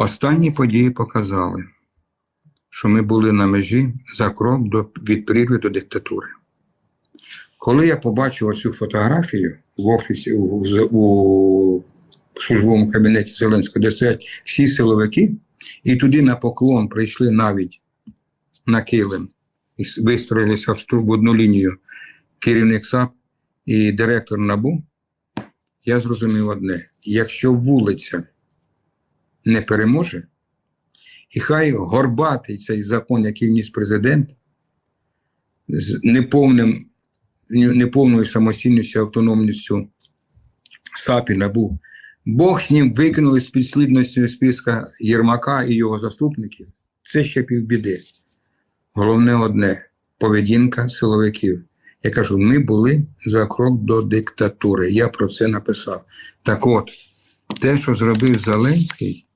Останні події показали, що ми були на межі за крок до, від прірви до диктатури. Коли я побачив цю фотографію в офісі у, у, службовому кабінеті Зеленського, де стоять всі силовики, і туди на поклон прийшли навіть на килим і вистроїлися в в одну лінію керівник САП і директор НАБУ, я зрозумів одне: якщо вулиця не переможе, і хай горбатий цей закон, який вніс президент, з неповним, неповною самостійністю, автономністю САП і Бог з ним викинули з підслідності списка Єрмака і його заступників. Це ще півбіди. Головне одне поведінка силовиків. Я кажу, ми були за крок до диктатури. Я про це написав. Так от, те, що зробив Зеленський,